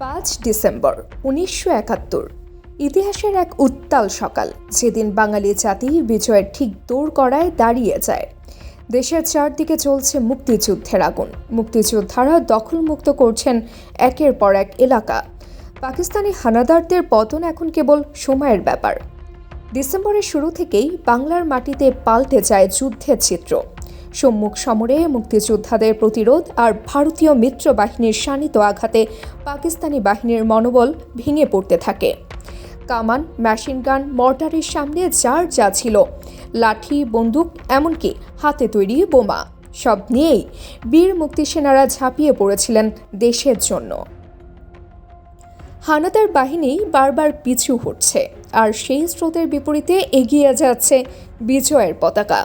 পাঁচ ডিসেম্বর, উনিশশো একাত্তর। ইতিহাসের এক উত্তাল সকাল, যেদিন বাঙালি জাতি বিজয়ের ঠিক দৌড় করায় দাঁড়িয়ে যায়। দেশের চারদিকে চলছে মুক্তিযুদ্ধের আগুন। মুক্তিযোদ্ধারা দখলমুক্ত করছেন একের পর এক এলাকা। পাকিস্তানি হানাদারদের পতন এখন কেবল সময়ের ব্যাপার। ডিসেম্বরের শুরু থেকেই বাংলার মাটিতে পাল্টে যায় যুদ্ধের চিত্র সম্মুখ সমরে মুক্তিযোদ্ধাদের প্রতিরোধ আর ভারতীয় মিত্র বাহিনীর শানিত আঘাতে পাকিস্তানি বাহিনীর মনোবল ভেঙে পড়তে থাকে। কামান মেশিন গান মর্টারের সামনে যার যা ছিল, লাঠি, বন্দুক, এমনকি হাতে তৈরি বোমা, সব নিয়েই বীর মুক্তিসেনারা ঝাঁপিয়ে পড়েছিলেন দেশের জন্য। হানাদার বাহিনী বারবার পিছু হটছে, আর সেই স্রোতের বিপরীতে এগিয়ে যাচ্ছে বিজয়ের পতাকা।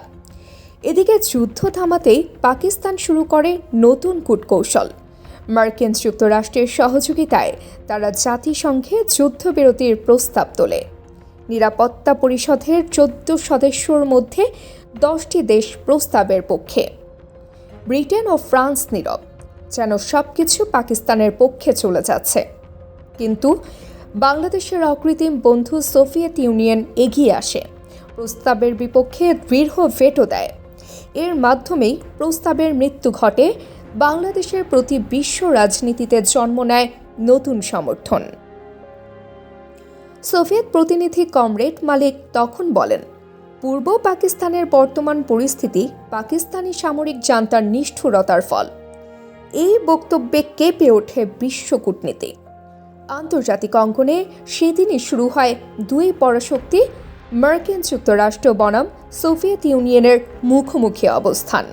এদিকে যুদ্ধ থামাতেই পাকিস্তান শুরু করে নতুন কূটকৌশল। মার্কিন যুক্তরাষ্ট্রের সহযোগিতায় তারা জাতিসংঘে যুদ্ধবিরতির প্রস্তাব তোলে। নিরাপত্তা পরিষদের চোদ্দ সদস্যর মধ্যে দশটি দেশ প্রস্তাবের পক্ষে। ব্রিটেন ও ফ্রান্স নীরব, যেন সব কিছু পাকিস্তানের পক্ষে চলে যাচ্ছে। কিন্তু বাংলাদেশের অকৃত্রিম বন্ধু সোভিয়েত ইউনিয়ন এগিয়ে আসে। প্রস্তাবের বিপক্ষে দৃঢ় ভেটো দেয়। এর মাধ্যমেই প্রস্তাবের মৃত্যু ঘটে, বাংলাদেশের প্রতি বিশ্ব রাজনীতিতে জন্ম নেয় নতুন সমর্থন। সোভিয়েত প্রতিনিধি কমরেড মালিক তখন বলেন, পূর্ব পাকিস্তানের বর্তমান পরিস্থিতি পাকিস্তানি সামরিক জান্তার নিষ্ঠুরতার ফল। এই বক্তব্যে কেঁপে ওঠে বিশ্ব কূটনীতি। আন্তর্জাতিক অঙ্গনে সেদিনই শুরু হয় দুই পরাশক্তি মার্কিন যুক্তরাষ্ট্র বনাম সোভিয়েত ইউনিয়নের মুখোমুখি অবস্থান।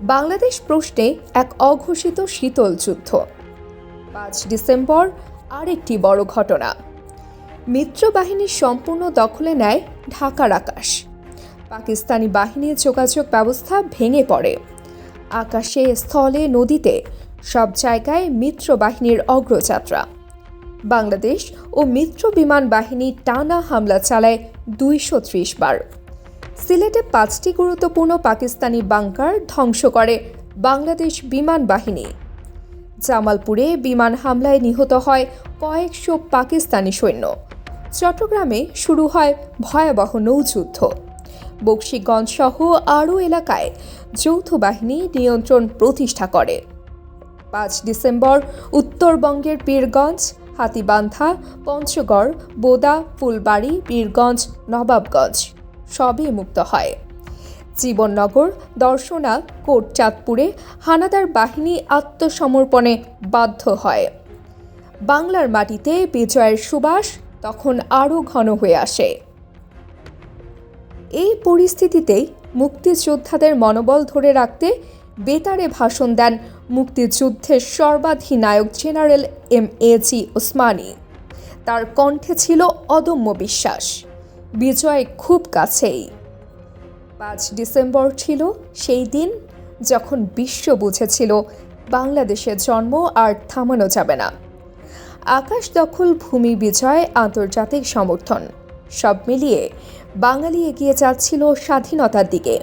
বাংলাদেশ প্রশ্নে এক অঘোষিত শীতল যুদ্ধ। পাঁচ ডিসেম্বর আরেকটি বড় ঘটনা। মিত্র বাহিনীর সম্পূর্ণ দখলে নেয় ঢাকার আকাশ। পাকিস্তানি বাহিনীর যোগাযোগ ব্যবস্থা ভেঙে পড়ে। আকাশে স্থলে, নদীতে সব জায়গায় মিত্র বাহিনীর অগ্রযাত্রা। বাংলাদেশ ও মিত্র বিমান বাহিনী টানা হামলা চালায় দুইশো ত্রিশ বার। সিলেটে পাঁচটি গুরুত্বপূর্ণ পাকিস্তানি বাংকার ধ্বংস করে বাংলাদেশ বিমান বাহিনী। জামালপুরে বিমান হামলায় নিহত হয় কয়েকশো পাকিস্তানি সৈন্য। চট্টগ্রামে শুরু হয় ভয়াবহ নৌযুদ্ধ। বক্সিগঞ্জ সহ আরও এলাকায় যৌথ বাহিনী নিয়ন্ত্রণ প্রতিষ্ঠা করে। পাঁচ ডিসেম্বর উত্তরবঙ্গের পীরগঞ্জ হাতিবান্ধা, পঞ্চগড়, বোদা, ফুলবাড়ি, বীরগঞ্জ, নবাবগঞ্জ সবই মুক্ত হয়। জীবননগর দর্শনা কোটচাঁদপুরে হানাদার বাহিনী আত্মসমর্পণে বাধ্য হয়। বাংলার মাটিতে বিজয়ের সুবাস তখন আরও ঘন হয়ে আসে। এই পরিস্থিতিতেই মুক্তিযোদ্ধাদের মনোবল ধরে রাখতে বেতারে ভাষণ দেন মুক্তিযুদ্ধের সর্বাধিনায়ক general M A G Osmani. তার কণ্ঠে ছিল অদম্য বিশ্বাস। বিজয় খুব কাছেই। পাঁচ ডিসেম্বর ছিল সেই দিন যখন বিশ্ব বুঝেছিল বাংলাদেশের জন্ম আর থামানো যাবে না। আকাশ দখল, ভূমি বিজয়, আন্তর্জাতিক সমর্থন। সব মিলিয়ে বাঙালি এগিয়ে যাচ্ছিল স্বাধীনতার দিকে।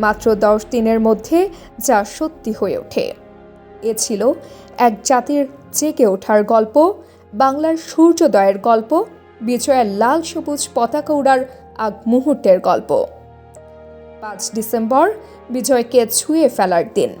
মাত্র দশ দিনের মধ্যে যা সত্যি হয়ে ওঠে। এ ছিল এক জাতির জেগে ওঠার গল্প, বাংলার সূর্যোদয়ের গল্প, বিজয়ের লাল সবুজ পতাকা উড়ার আগ মুহূর্তের গল্প। পাঁচ ডিসেম্বর বিজয়কে ছুঁয়ে ফেলার দিন।